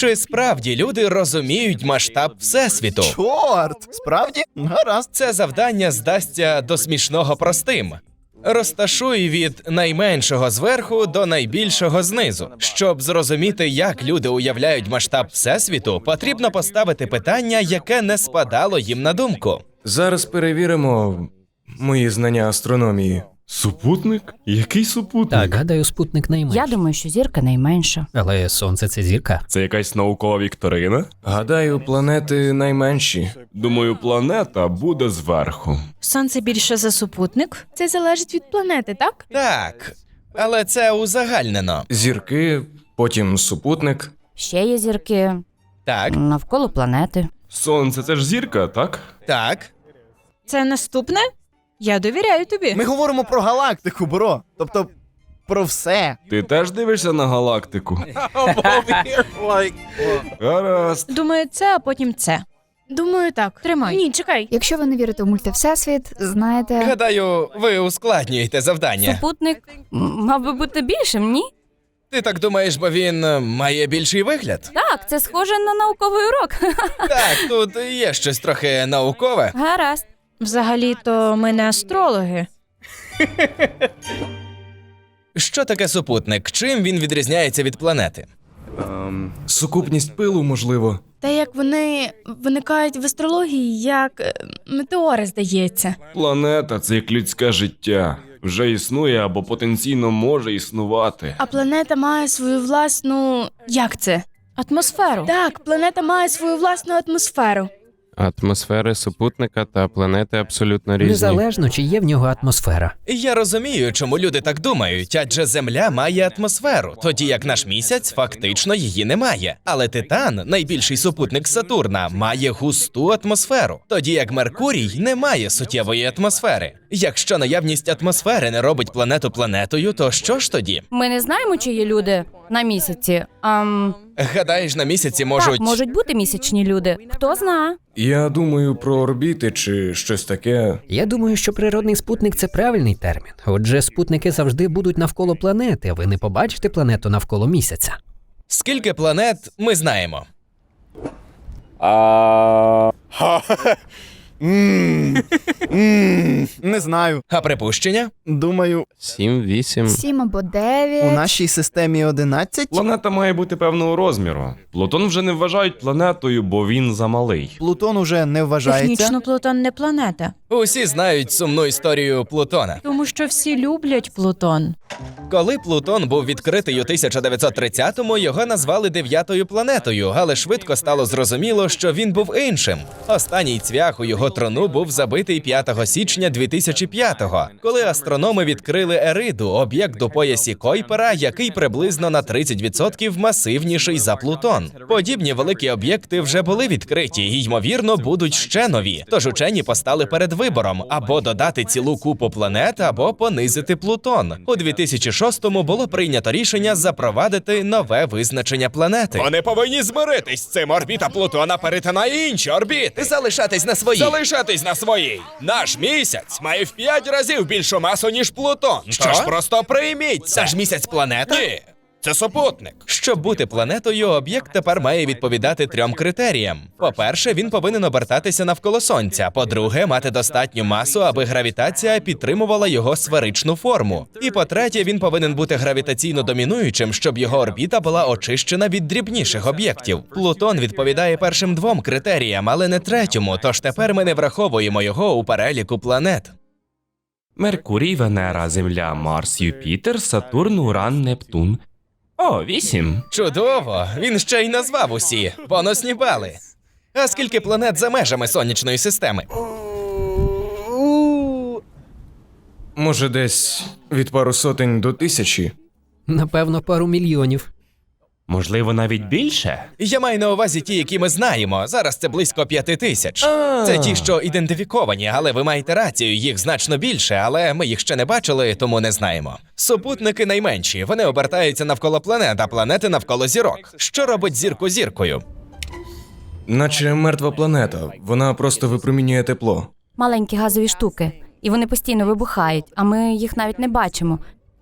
Чи справді люди розуміють масштаб всесвіту? Чорт! Справді? Гаразд. Це завдання здасться до смішного простим. Розташуй від найменшого зверху до найбільшого знизу. Щоб зрозуміти, як люди уявляють масштаб всесвіту, потрібно поставити питання, яке не спадало їм на думку. Зараз перевіримо мої знання астрономії. Супутник? Який супутник? Так, гадаю, спутник найменший. Я думаю, що зірка найменша. Але сонце це зірка. Це якась наукова вікторина? Гадаю, планети найменші. Думаю, планета буде зверху. Сонце більше за супутник. Це залежить від планети, так? Так, але це узагальнено. Зірки, потім супутник. Ще є зірки Так, навколо планети. Сонце це ж зірка, так? так. Це наступне? Я довіряю тобі. Ми говоримо про галактику, бро. Тобто про все. Ти теж дивишся на галактику? Гаразд. Думаю, це, а потім це. Думаю, так. Тримай. Ні, чекай. Якщо ви не вірите у мультивсесвіт, знаєте, Гадаю, ви ускладнюєте завдання. Супутник м, мав би бути більшим, ні? Ти так думаєш, бо він е, має більший вигляд? Так, це схоже на науковий урок. Так, тут є щось трохи наукове. Гаразд. Взагалі-то ми не астрологи. Що таке супутник? Чим він відрізняється від планети? Сукупність пилу, можливо. Та як вони виникають в астрології, як е, метеори, здається. Планета це як людське життя. Вже існує або потенційно може існувати. А планета має свою власну. Як це? Атмосферу. Так, планета має свою власну атмосферу. Атмосфери супутника та планети абсолютно різні. Незалежно, чи є в нього атмосфера. Я розумію, чому люди так думають, адже Земля має атмосферу, тоді як наш місяць фактично її не має. Але Титан, найбільший супутник Сатурна, має густу атмосферу, тоді як Меркурій не має суттєвої атмосфери. Якщо наявність атмосфери не робить планету планетою, то що ж тоді? Ми не знаємо, чи є люди на місяці. Ам, Гадаєш, на місяці можуть. Так, можуть бути місячні люди. Хто зна? Я думаю про орбіти чи щось таке. Я думаю, що природний спутник це правильний термін. Отже, спутники завжди будуть навколо планети, а ви не побачите планету навколо місяця. Скільки планет ми знаємо? Мм. Мм. Не знаю. А припущення? Думаю, 7-8. сім або у дев'ять. нашій системі 11. Планета має бути певного розміру. Плутон вже не вважають планетою, бо він замалий. Плутон уже не вважається. Технічно Плутон не планета. Усі знають сумну історію Плутона. Тому що всі люблять Плутон. Коли Плутон був відкритий у 1930-му, його назвали дев'ятою планетою, але швидко стало зрозуміло, що він був іншим. Останній цвях у його трону був забитий 5 січня 2005-го, коли астрономи відкрили Ериду, об'єкт у поясі Койпера, який приблизно на 30% масивніший за Плутон. Подібні великі об'єкти вже були відкриті і ймовірно будуть ще нові. Тож учені постали перед вибором або додати цілу купу планет, або понизити Плутон. У 2006-му було прийнято рішення запровадити нове визначення планети. Вони повинні змиритись з цим. Орбіта Плутона перетинає інші орбіти. Залишатись на своїй. Залишатись на своїй. Наш місяць має в п'ять разів більшу масу, ніж Плутон. Що ж просто прийміть це. Це ж місяць планета? Ні. Це супутник. Щоб бути планетою, об'єкт тепер має відповідати трьом критеріям. По-перше, він повинен обертатися навколо сонця. По-друге, мати достатню масу, аби гравітація підтримувала його сферичну форму. І по-третє, він повинен бути гравітаційно домінуючим, щоб його орбіта була очищена від дрібніших об'єктів. Плутон відповідає першим двом критеріям, але не третьому. Тож тепер ми не враховуємо його у переліку планет. Меркурій, Венера, Земля, Марс, Юпітер, Сатурн, Уран, Нептун. О, вісім. Чудово! Він ще й назвав усі бонусні бали. А скільки планет за межами сонячної системи? Може, десь від пару сотень до тисячі. Напевно, пару мільйонів. Можливо, навіть більше. Я маю на увазі ті, які ми знаємо. Зараз це близько п'яти тисяч. Це ті, що ідентифіковані, але ви маєте рацію, їх значно більше, але ми їх ще не бачили, тому не знаємо. Супутники найменші. Вони обертаються навколо планет, а планети навколо зірок. Що робить зірку зіркою? Наче мертва планета. Вона просто випромінює тепло. Маленькі газові штуки, і вони постійно вибухають, а ми їх навіть не бачимо.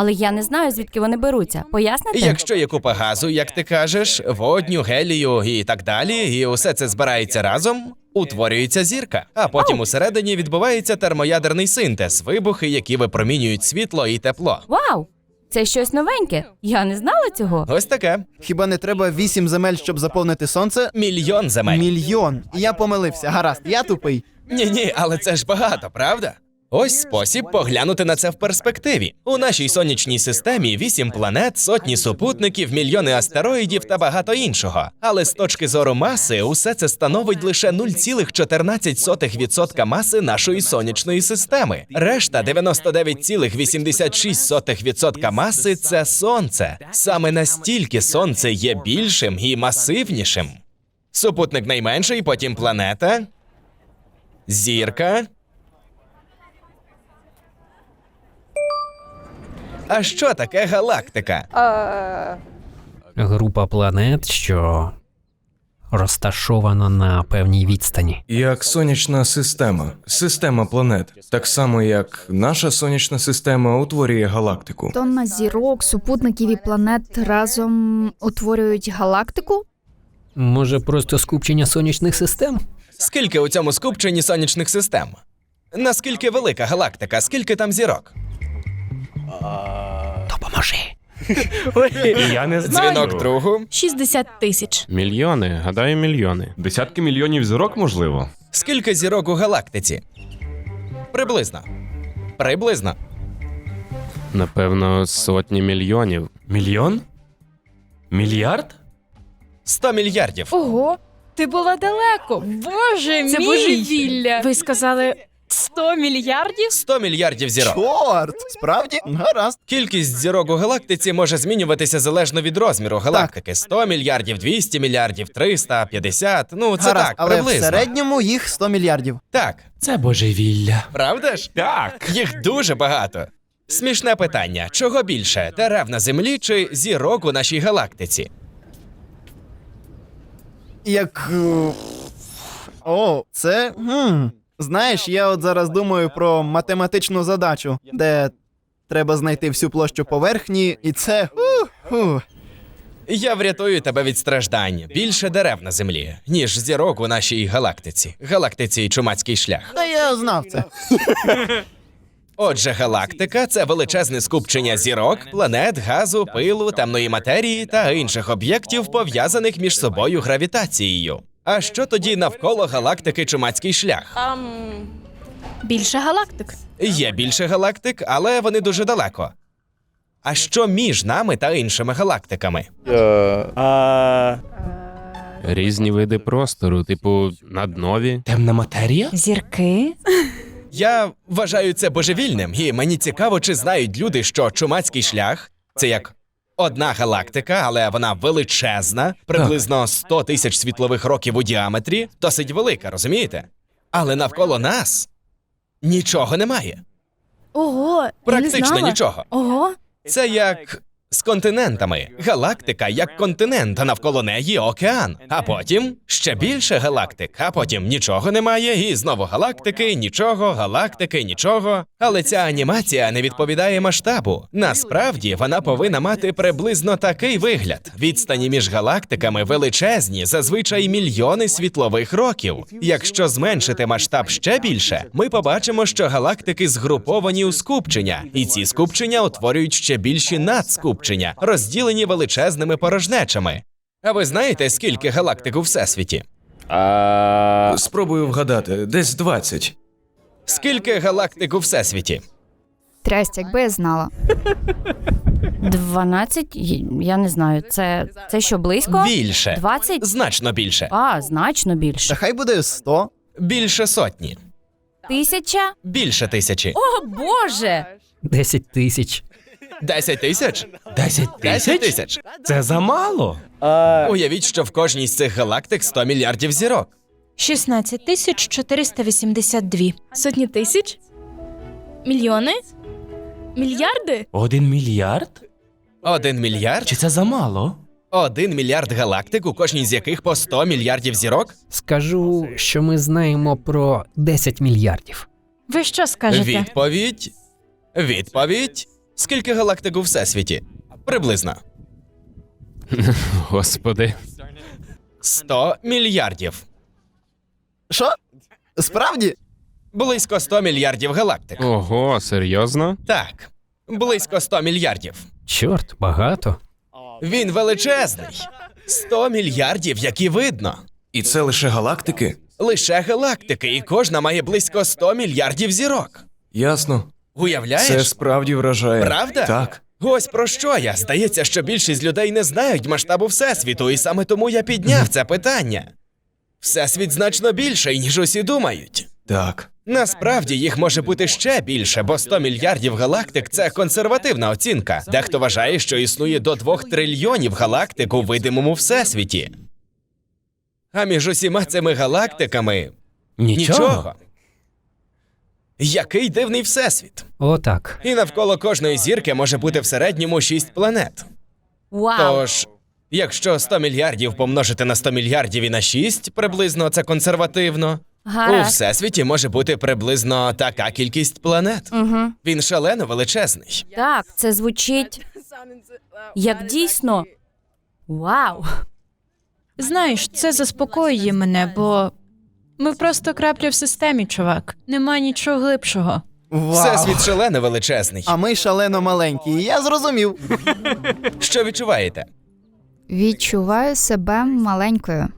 Але я не знаю, звідки вони беруться. Поясните? Якщо є купа газу, як ти кажеш, водню, гелію і так далі, і усе це збирається разом, утворюється зірка. А потім усередині відбувається термоядерний синтез, вибухи, які випромінюють світло і тепло. Вау! Це щось новеньке. Я не знала цього. Ось таке. Хіба не треба вісім земель, щоб заповнити сонце? Мільйон земель. Мільйон. Я помилився. Гаразд, я тупий. Ні, ні, але це ж багато, правда? Ось спосіб поглянути на це в перспективі. У нашій сонячній системі вісім планет, сотні супутників, мільйони астероїдів та багато іншого. Але з точки зору маси, усе це становить лише 0,14% маси нашої сонячної системи. Решта 99,86% маси це сонце. Саме настільки сонце є більшим і масивнішим. Супутник найменший, потім планета, зірка. А що таке галактика? Група планет, що розташована на певній відстані. Як сонячна система, система планет, так само як наша сонячна система утворює галактику. Тонна зірок, супутників і планет разом утворюють галактику? Може, просто скупчення сонячних систем? Скільки у цьому скупченні сонячних систем? Наскільки велика галактика? Скільки там зірок? Допоможи. Я не Дзвінок другу. 60 тисяч. Мільйони, гадаю, мільйони. Десятки мільйонів зірок, можливо. Скільки зірок у галактиці? Приблизно. Приблизно. Напевно, сотні мільйонів. Мільйон? Мільярд? 100 мільярдів. Ого, ти була далеко. Боже Це божевілля. Ви сказали 100 мільярдів? 100 мільярдів зірок. Чорт! Справді? Гаразд. Кількість зірок у галактиці може змінюватися залежно від розміру галактики: 100 мільярдів, 200 мільярдів, 300, 50. Ну, це Гаразд, так, але приблизно. в середньому їх 100 мільярдів. Так, Це божевілля. правда ж? Так. Їх дуже багато. Смішне питання: чого більше дерев на землі чи зірок у нашій галактиці? Як. е, О, це. Хм. Знаєш, я от зараз думаю про математичну задачу, де треба знайти всю площу поверхні, і це. Ух, ух. Я врятую тебе від страждань. Більше дерев на землі, ніж зірок у нашій галактиці. Галактиці чумацький шлях. Та я знав це. Отже, галактика це величезне скупчення зірок, планет, газу, пилу, темної матерії та інших об'єктів, пов'язаних між собою гравітацією. А що тоді навколо галактики чумацький шлях? Більше галактик. Є більше галактик, але вони дуже далеко. А що між нами та іншими галактиками? Різні види простору, типу наднові. Темна матерія? Зірки? Я вважаю це божевільним, і мені цікаво, чи знають люди, що чумацький шлях це як одна галактика, але вона величезна, приблизно 100 тисяч світлових років у діаметрі, досить велика, розумієте? Але навколо нас нічого немає. Ого, я не Практично знала. нічого. Ого, Це як з континентами. Галактика як континент, а навколо неї океан. А потім ще більше галактик, а потім нічого немає, і знову галактики, нічого, галактики, нічого. Але ця анімація не відповідає масштабу. Насправді вона повинна мати приблизно такий вигляд: відстані між галактиками величезні, зазвичай мільйони світлових років. Якщо зменшити масштаб ще більше, ми побачимо, що галактики згруповані у скупчення, і ці скупчення утворюють ще більші надскупчення, розділені величезними порожнечами. А ви знаєте, скільки галактик у всесвіті? Спробую вгадати, десь 20. Скільки галактик у всесвіті? Трясть, якби я знала. 12? Я не знаю. Це, це що, близько? Більше. 20? Значно більше. А, значно Та більше. хай буде 100. Більше сотні. Тисяча? Більше тисячі. О, Боже! 10 тисяч. Десять тисяч? 10 Десять тисяч. Це замало. Уявіть, що в кожній з цих галактик 100 мільярдів зірок. 16 тисяч 482. сотні тисяч? Мільйони? Мільярди? Один мільярд? Один мільярд? Чи це замало? Один мільярд галактик, у кожній з яких по 100 мільярдів зірок? Скажу, що ми знаємо про 10 мільярдів. Ви що скажете? Відповідь. Відповідь. Скільки галактик у всесвіті? Приблизно Господи. 100 мільярдів. Що? Справді? Близько 100 мільярдів галактик. Ого, серйозно? Так, близько 100 мільярдів. Чорт, багато. Він величезний. 100 мільярдів, які видно. І це лише галактики? Лише галактики, і кожна має близько 100 мільярдів зірок. Ясно. Уявляєш? Це справді вражає. Правда? Так. Ось про що я. Здається, що більшість людей не знають масштабу Всесвіту, і саме тому я підняв це питання. Всесвіт значно більший, ніж усі думають. Так. Насправді їх може бути ще більше, бо 100 мільярдів галактик це консервативна оцінка. Дехто вважає, що існує до 2 трильйонів галактик у видимому всесвіті. А між усіма цими галактиками нічого. Який дивний всесвіт. Отак. І навколо кожної зірки може бути в середньому 6 планет. Вау. Тож, якщо 100 мільярдів помножити на 100 мільярдів і на 6, приблизно це консервативно. У всесвіті може бути приблизно така кількість планет. Угу. Він шалено величезний. Так, це звучить як дійсно. Вау. Знаєш, це заспокоює мене, бо ми просто крапля в системі, чувак. Нема нічого глибшого. Вау. Всесвіт шалено величезний. А ми шалено маленькі. Я зрозумів. Що відчуваєте? Відчуваю себе маленькою.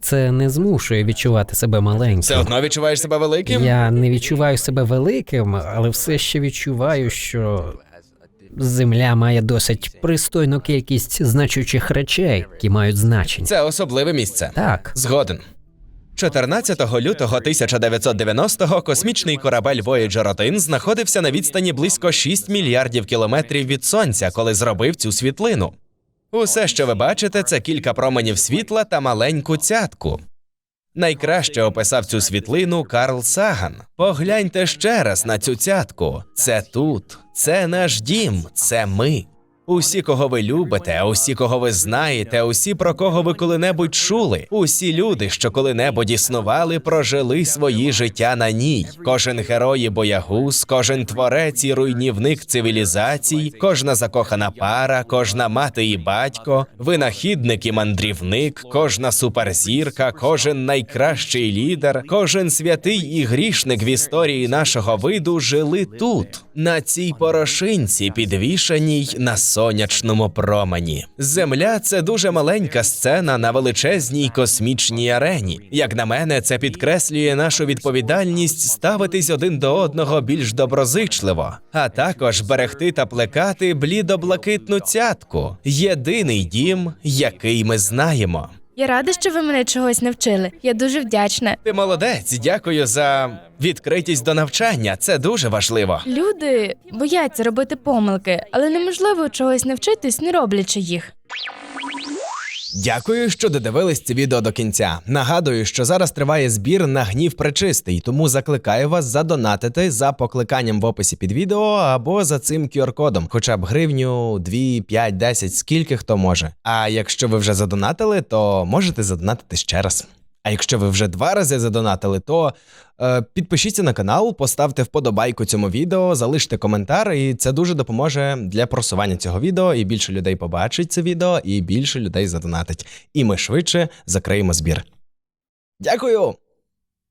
Це не змушує відчувати себе маленьким. Все одно відчуваєш себе великим? Я не відчуваю себе великим, але все ще відчуваю, що земля має досить пристойну кількість значучих речей, які мають значення. Це особливе місце. Так, Згоден. 14 лютого 1990-го космічний корабель Voyager 1 знаходився на відстані близько 6 мільярдів кілометрів від сонця, коли зробив цю світлину. Усе, що ви бачите, це кілька променів світла та маленьку цятку. Найкраще описав цю світлину Карл Саган. Погляньте ще раз на цю цятку. Це тут, це наш дім, це ми. Усі, кого ви любите, усі, кого ви знаєте, усі, про кого ви коли-небудь чули, усі люди, що коли-небудь існували, прожили свої життя на ній. Кожен герой і боягуз, кожен творець і руйнівник цивілізацій, кожна закохана пара, кожна мати і батько, винахідник і мандрівник, кожна суперзірка, кожен найкращий лідер, кожен святий і грішник в історії нашого виду жили тут, на цій порошинці, підвішаній на сонячному промені. Земля це дуже маленька сцена на величезній космічній арені. Як на мене, це підкреслює нашу відповідальність ставитись один до одного більш доброзичливо, а також берегти та плекати блідо-блакитну цятку єдиний дім, який ми знаємо. Я рада, що ви мене чогось навчили. Я дуже вдячна. Ти молодець, дякую за відкритість до навчання. Це дуже важливо. Люди бояться робити помилки, але неможливо чогось навчитись, не роблячи їх. Дякую, що додивились це відео до кінця. Нагадую, що зараз триває збір на гнів пречистий, тому закликаю вас задонатити за покликанням в описі під відео або за цим QR-кодом, хоча б гривню, 2, 5, 10, скільки хто може. А якщо ви вже задонатили, то можете задонатити ще раз. А якщо ви вже два рази задонатили, то е, підпишіться на канал, поставте вподобайку цьому відео, залиште коментар, і це дуже допоможе для просування цього відео. І більше людей побачить це відео, і більше людей задонатить. І ми швидше закриємо збір. Дякую!